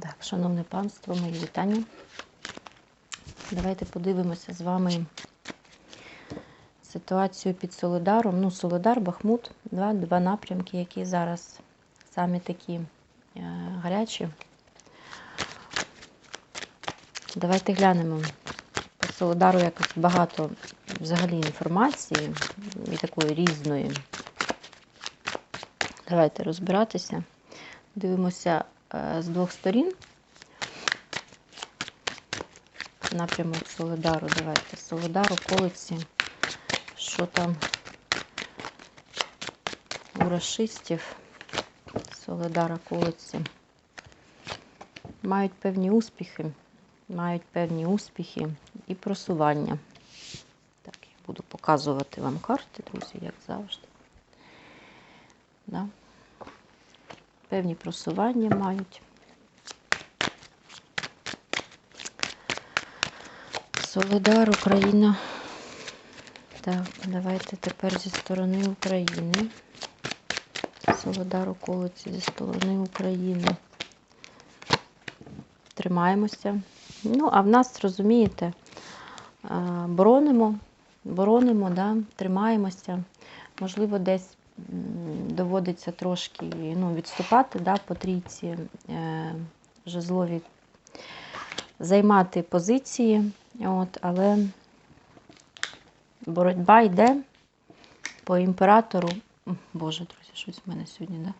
Так, шановне панство, мої вітання. Давайте подивимося з вами ситуацію під Солидаром. Ну, Солидар, Бахмут, два, два напрямки, які зараз самі такі е, гарячі. Давайте глянемо. По Солидару якось багато взагалі інформації і такої різної. Давайте розбиратися. Дивимося з двох сторін. Напрямок Солидару. Давайте. Солидар, околиці. Що там у расистів? Солидар, околиці. Мають певні успіхи. Мають певні успіхи і просування. Так, я буду показувати вам карти, друзі, як завжди. Да? Певні просування мають. Солидар, Україна. Так, давайте тепер зі сторони України. Солидар околиці зі сторони України. Тримаємося. Ну, а в нас, розумієте, боронимо, боронимо, да, тримаємося. Можливо, десь доводиться трошки ну, відступати да, по трійці е, жезлові, займати позиції, от, але боротьба йде по імператору. Боже, друзі, щось в мене сьогодні, да?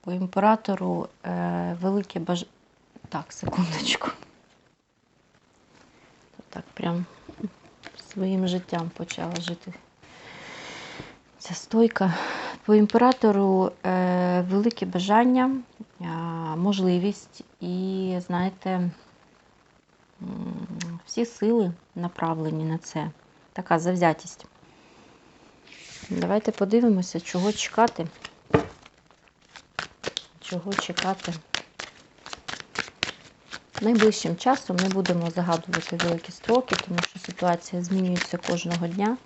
По імператору е, велике баж... Так, секундочку. Так, прям своїм життям почала жити. Ця стойка. По імператору е, велике бажання, е, можливість і, знаєте, всі сили направлені на це. Така завзятість. Давайте подивимося, чого чекати. Чого чекати. Найближчим часом не будемо загадувати великі строки, тому що ситуація змінюється кожного дня.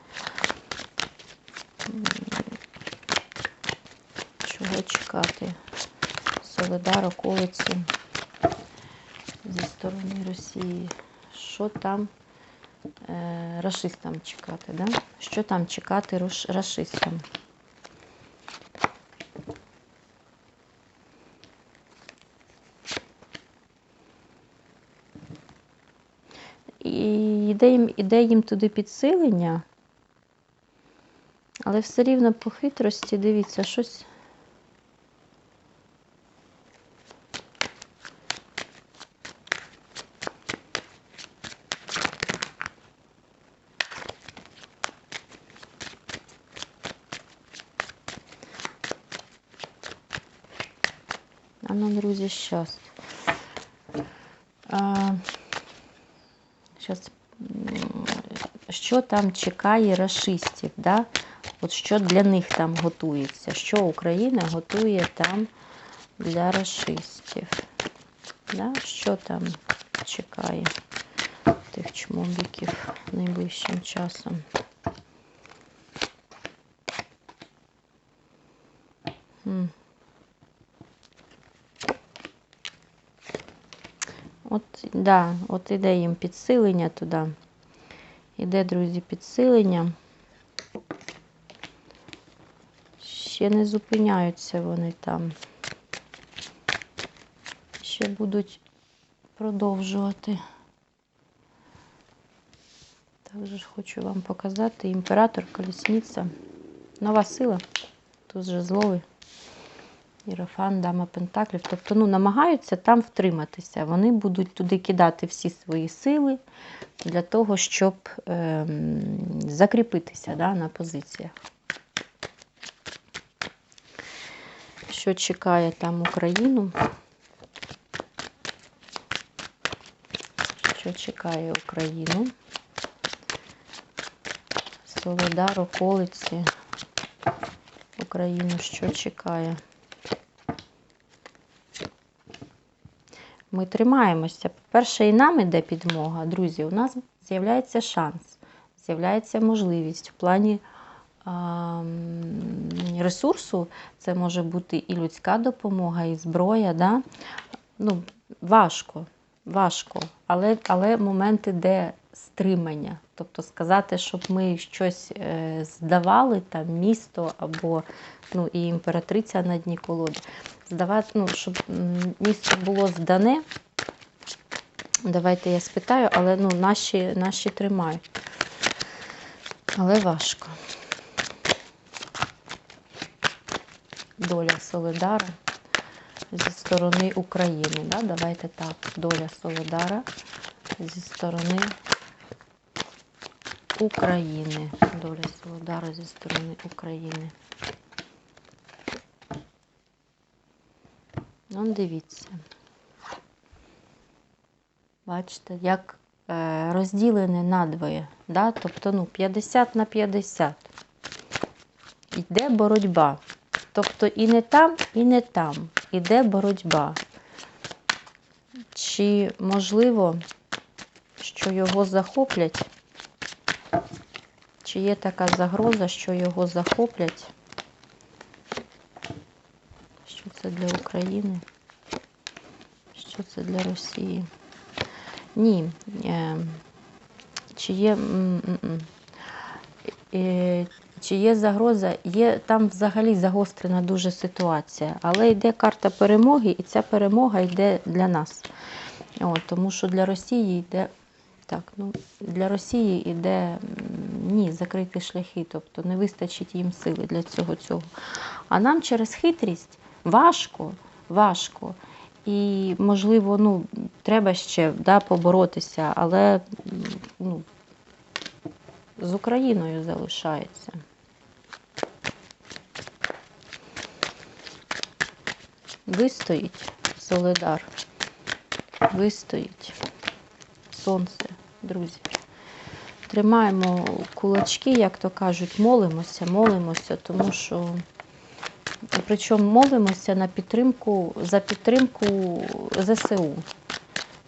Чого чекати? Солидар, околиці зі сторони Росії. Що там е, рашистам чекати? Да? Що там чекати? І іде їм, іде їм туди підсилення. Але все рівно по хитрості, дивіться, щось. А ну, А, щас. Що там чекає расистів, да? От що для них там готується? Що Україна готує там для расистів? Да? Що там чекає тих чмобіків найближчим часом? Хм. От, да, от іде їм підсилення туди. Іде, друзі, підсилення. Ще не зупиняються вони там. Ще будуть продовжувати. Також хочу вам показати імператор, колісниця. Нова сила. Тут жезловий. Ірафан, дама Пентаклів. Тобто, ну, намагаються там втриматися. Вони будуть туди кидати всі свої сили для того, щоб е, закріпитися да, на позиціях. Що чекає там Україну? Що чекає Україну? Солидар, околиці. Україну, що чекає? Ми тримаємося. По-перше, і нам іде підмога, друзі. У нас з'являється шанс, з'являється можливість в плані ресурсу. Це може бути і людська допомога, і зброя. Да? ну, важко, важко, але, але моменти, де стримання. Тобто сказати, щоб ми щось е, здавали, там місто або ну, і імператриця на дні колоди. Здавати, ну, щоб місто було здане. Давайте я спитаю, але ну, наші, наші тримають. Але важко. Доля Солидара зі сторони України. Да? Давайте так. Доля Солидара зі сторони України. Доля Солидара зі сторони України. Ну, дивіться. Бачите, як е, розділене надвоє. Да? Тобто ну, 50 на 50. Йде боротьба. Тобто і не там, і не там. Іде боротьба. Чи можливо, що його захоплять? Чи є така загроза, що його захоплять? Що це для України? Що це для Росії? Ні. Е, Чи є. Е, Чи є загроза? Є там взагалі загострена дуже ситуація, але йде карта перемоги, і ця перемога йде для нас. От, тому що для Росії йде. Так, ну для Росії йде ні, закриті шляхи, тобто не вистачить їм сили для цього цього. А нам через хитрість важко, важко. І, можливо, ну, треба ще да, поборотися, але ну, з Україною залишається. Вистоїть Солидар. Вистоїть сонце, друзі. Тримаємо кулачки, як то кажуть, молимося, молимося, тому що причому молимося на підтримку, за підтримку ЗСУ.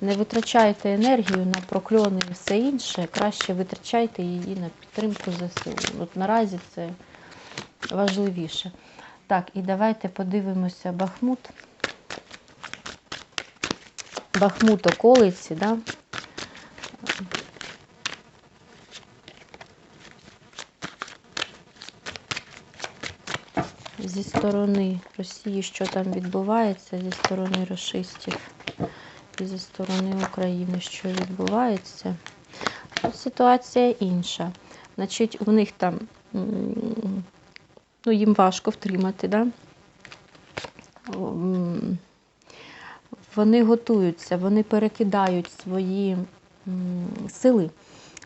Не витрачайте енергію на прокльони і все інше, краще витрачайте її на підтримку ЗСУ. От наразі це важливіше. Так, і давайте подивимося Бахмут. Бахмут околиці, да? Зі сторони Росії, що там відбувається, зі сторони расистів і зі сторони України, що відбувається. Тут ситуація інша. Значить, у них там ну, їм важко втримати, да? Вони готуються, вони перекидають свої сили,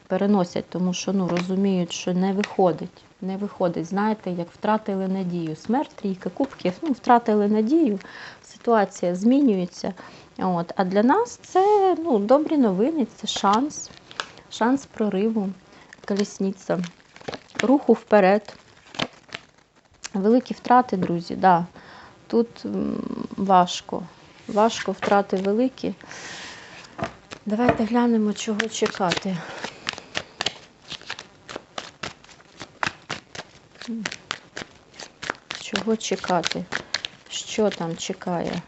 переносять, тому що ну, розуміють, що не виходить. Не виходить. Знаєте, як втратили надію. Смерть, трійка кубків, ну, втратили надію, ситуація змінюється. От. А для нас це ну, добрі новини, це шанс, шанс прориву, колісниця, руху вперед. Великі втрати, друзі, да. Тут важко. Важко втрати великі. Давайте глянемо, чого чекати. Чого чекати? Що там чекає?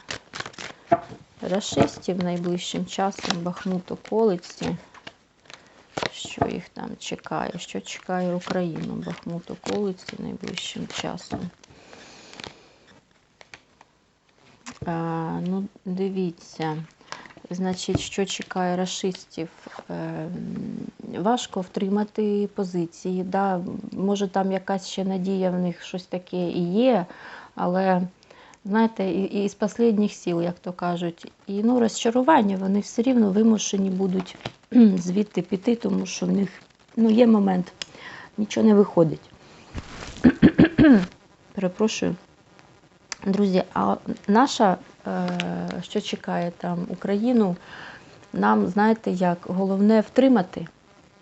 Рашистів найближчим часом, Бахмут околиці. Що їх там чекає? Що чекає Україну? Бахмут околиці найближчим часом. А, ну, дивіться. Значить, що чекає рашистів? Е, важко втримати позиції. Да? Може, там якась ще надія в них щось таке і є, але знаєте, і, і з останніх сил, як то кажуть, і ну, розчарування вони все рівно вимушені будуть звідти піти, тому що в них ну, є момент, нічого не виходить. Перепрошую. Друзі, а наша, що чекає там Україну, нам, знаєте, як головне втримати,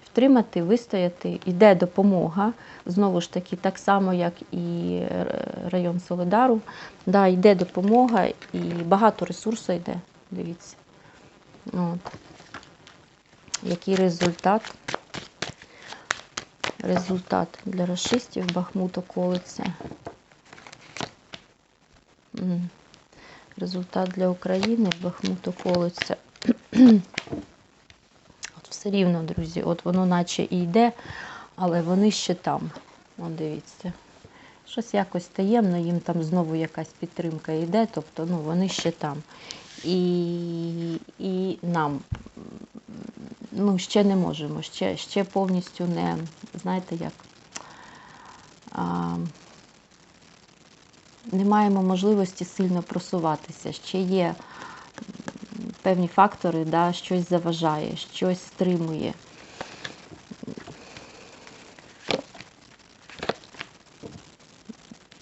втримати, вистояти, йде допомога. Знову ж таки, так само, як і е, район Солидару. Да, йде допомога і багато ресурсу йде. Дивіться. От. Який результат? Результат для расистів Бахмут околиця. М. результат для України. Бахмут околиться. От все рівно, друзі, от воно наче і йде, але вони ще там. От дивіться. Щось якось таємно, їм там знову якась підтримка йде, тобто ну, вони ще там. І, і нам ну, ще не можемо, ще, ще повністю не, знаєте як, а, не маємо можливості сильно просуватися. Ще є певні фактори, да, щось заважає, щось стримує.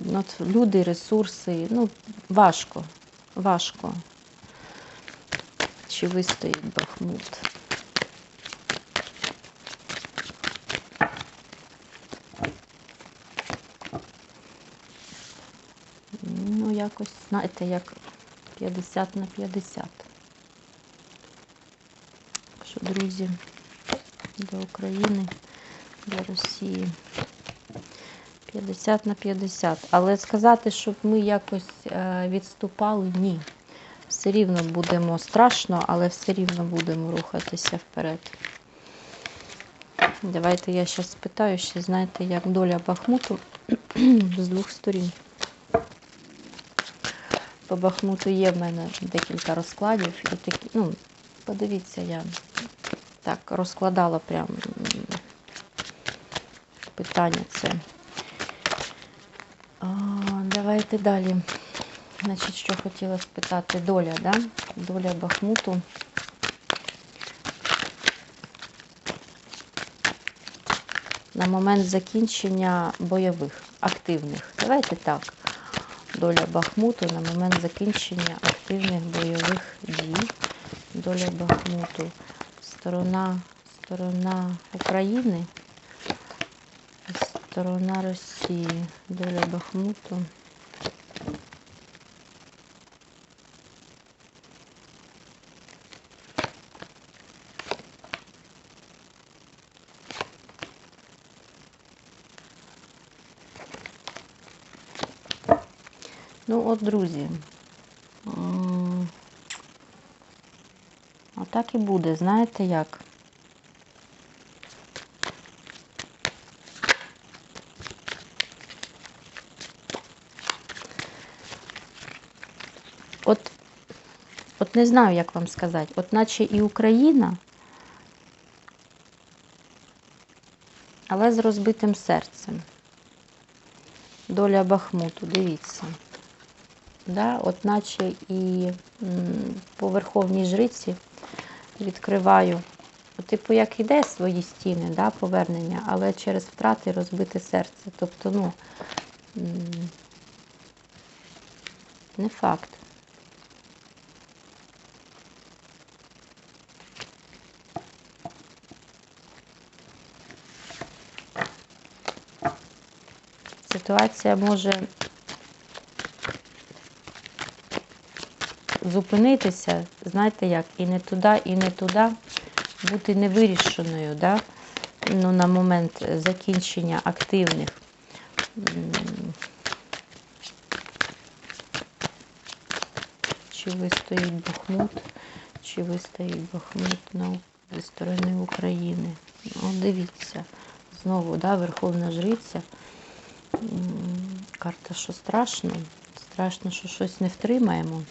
Ну, От люди, ресурси, ну, важко, важко. Чи вистоїть Бахмут? Ну, якось, знаєте, як 50 на 50. Так що, друзі, для України, для Росії. 50 на 50. Але сказати, щоб ми якось е, відступали, ні. Все рівно будемо страшно, але все рівно будемо рухатися вперед. Давайте я зараз спитаю, ще знаєте, як доля Бахмуту з двох сторін. По Бахмуту є в мене декілька розкладів. І такі, ну, подивіться, я так розкладала прям питання це. А, давайте далі. Значить, що хотіла спитати, доля, да? Доля Бахмуту. На момент закінчення бойових, активних. Давайте так. Доля Бахмуту на момент закінчення активних бойових дій. Доля Бахмуту. Сторона, сторона України. Сторона Росії. Доля Бахмуту. Ну, от, друзі. Отак і буде, знаєте як? От, от не знаю, як вам сказати. От наче і Україна, але з розбитим серцем. Доля Бахмуту, дивіться. Да? От наче і по Верховній Жриці відкриваю. Типу, як іде свої стіни, да, повернення, але через втрати розбите серце. Тобто, ну, не факт. Ситуація може зупинитися, знаєте як, і не туди, і не туди, бути невирішеною, да? ну, на момент закінчення активних. Чи вистоїть Бахмут, чи вистоїть Бахмут на, зі сторони України. Ну, дивіться, знову, да, Верховна Жриця. Карта, що страшно. Страшно, що щось не втримаємо.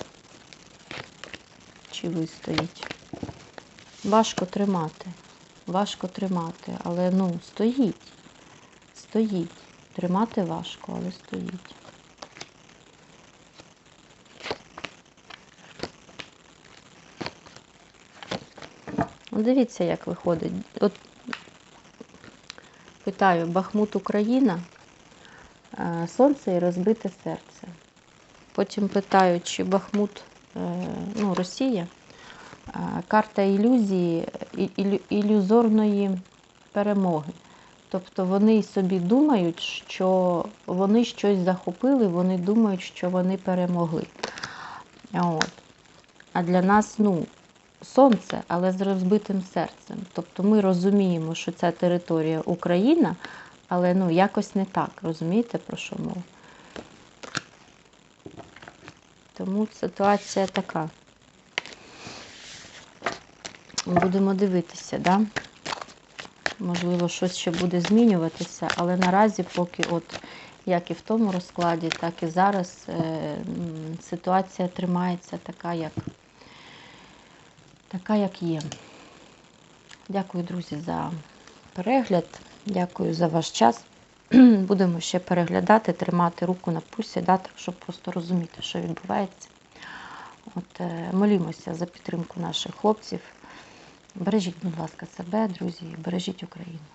Чи вистоїть. Важко тримати. Важко тримати. Але ну, стоїть. Стоїть. Тримати важко, але стоїть. Ну, дивіться, як виходить. От питаю, Бахмут Україна, е, сонце і розбите серце. Потім питаю, чи Бахмут, ну, Росія, е, карта ілюзії, ілю- ілюзорної перемоги. Тобто вони собі думають, що вони щось захопили, вони думають, що вони перемогли. От. А для нас, ну, сонце, але з розбитим серцем. Тобто ми розуміємо, що ця територія Україна, але ну, якось не так. Розумієте, про що мова? Тому ситуація така. Будемо дивитися, да? Можливо, щось ще буде змінюватися, але наразі, поки от як і в тому розкладі, так і зараз е, ситуація тримається така, як, така, як є. Дякую, друзі, за перегляд. Дякую за ваш час. Будемо ще переглядати, тримати руку на пульсі, да, так, щоб просто розуміти, що відбувається. От, е, молімося за підтримку наших хлопців. Бережіть, будь ласка, себе, друзі, бережіть Україну.